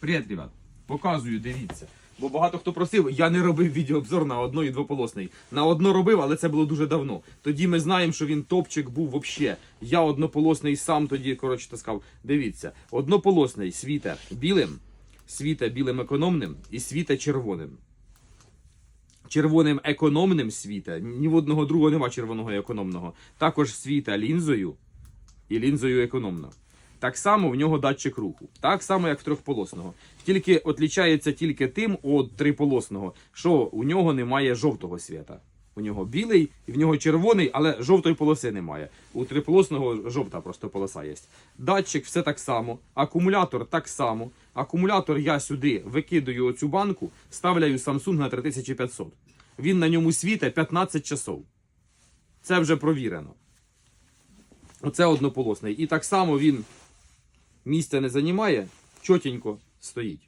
Привіт, ребят. Показую, дивіться. Бо багато хто просив, я не робив відеообзор на одно і двополосний. На одно робив, але це було дуже давно. Тоді ми знаємо, що він топчик був вообще. Я однополосний сам тоді, коротше, таскав. Дивіться, однополосний світе білим, світе білим економним і світе червоним. Червоним економним світе. Ні в одного другого нема червоного економного. Також світе лінзою і лінзою економно. Так само в нього датчик руху. Так само, як в трьохполосного. Тільки отлічається тільки тим від триполосного, що у нього немає жовтого світа. У нього білий, і в нього червоний, але жовтої полоси немає. У триполосного жовта просто полоса є. Датчик все так само, акумулятор так само. Акумулятор я сюди викидаю оцю банку, ставляю Samsung на 3500. Він на ньому світить 15 часов. Це вже провірено. Оце однополосний. І так само він місця не займає, чотенько стоїть.